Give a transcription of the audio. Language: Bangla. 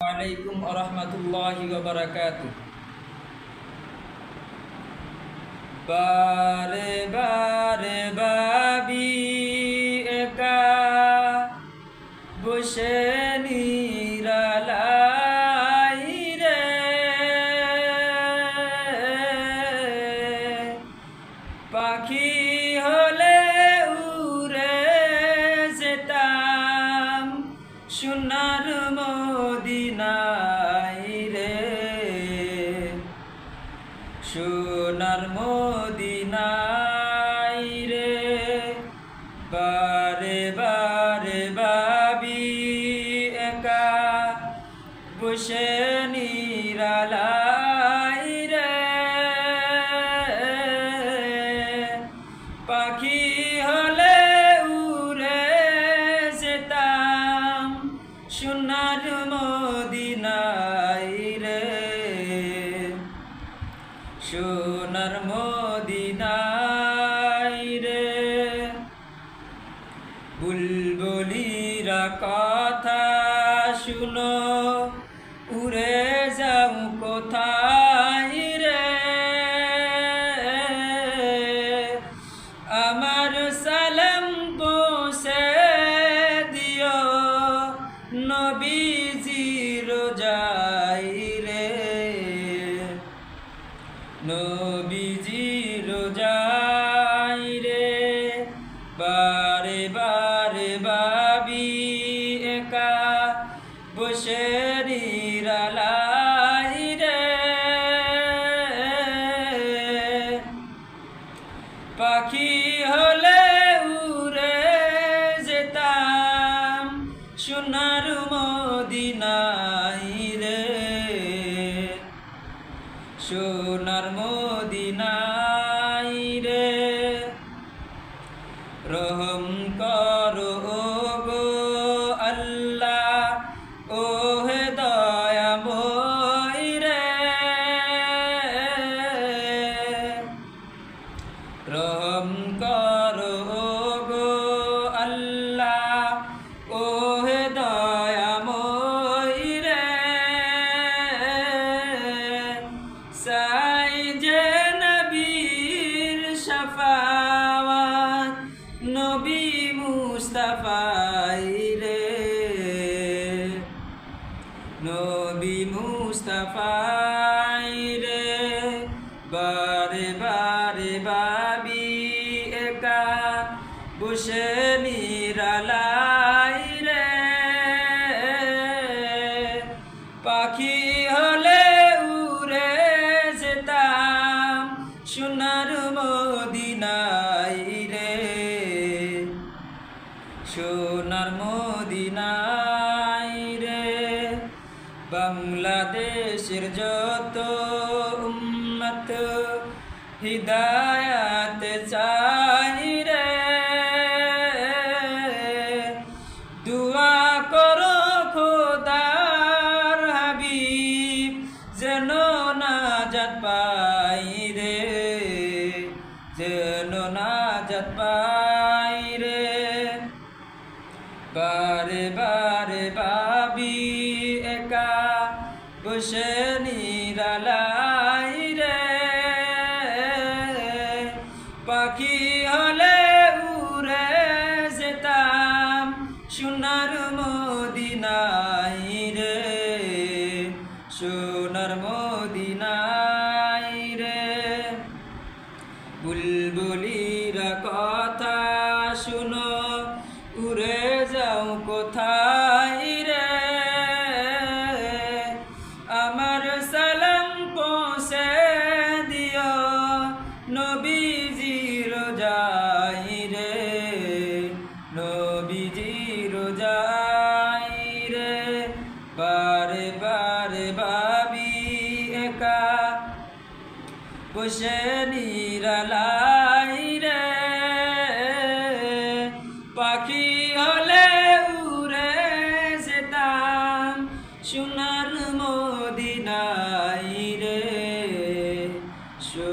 আলাইকুম আরহামতুল্লাহি বারাকাতু বারে বারে বাবি একা বসে সোনার মদিনাই রে। সোনার মদিনাই রে। বারে বারে বাবি একা। বসে নিরালাই সোনার মদিনাই রে। বুলবুলিরা কথা শুনো উড়ে যাও কোথায় রে? আমার সালাম নবীজির রোজাই রে বারে বারে বাবি একা বসে রালাই রে। পাখি রহম করো গো আল্লাহ। ও হে দয়াময় রে। রহম করো গো আল্লাহ। ও হে দয়াময় রে। সাই যে নবীর শাফাওয়াত মুস্তাফাই রে। বারে বারে বাবি একা বসে নিরালাই রে। পাখি হলে উড়ে যেতাম সোনার বাংলাদেশের যত উম্মত হিদায়াত চাই রে, দুয়া করো খোদার হাবিব যেন নাজাত পাই রে, যেন নাজাত পাই রে। বারে বারে বাবি বসে নিরালাই রে। পাখি হলে উড়ে যেতাম সোনার মদিনাই রে। বসে নিরালাই রে। পাখি হলে উড়ে যেতাম সোনার মদিনাই রে। সু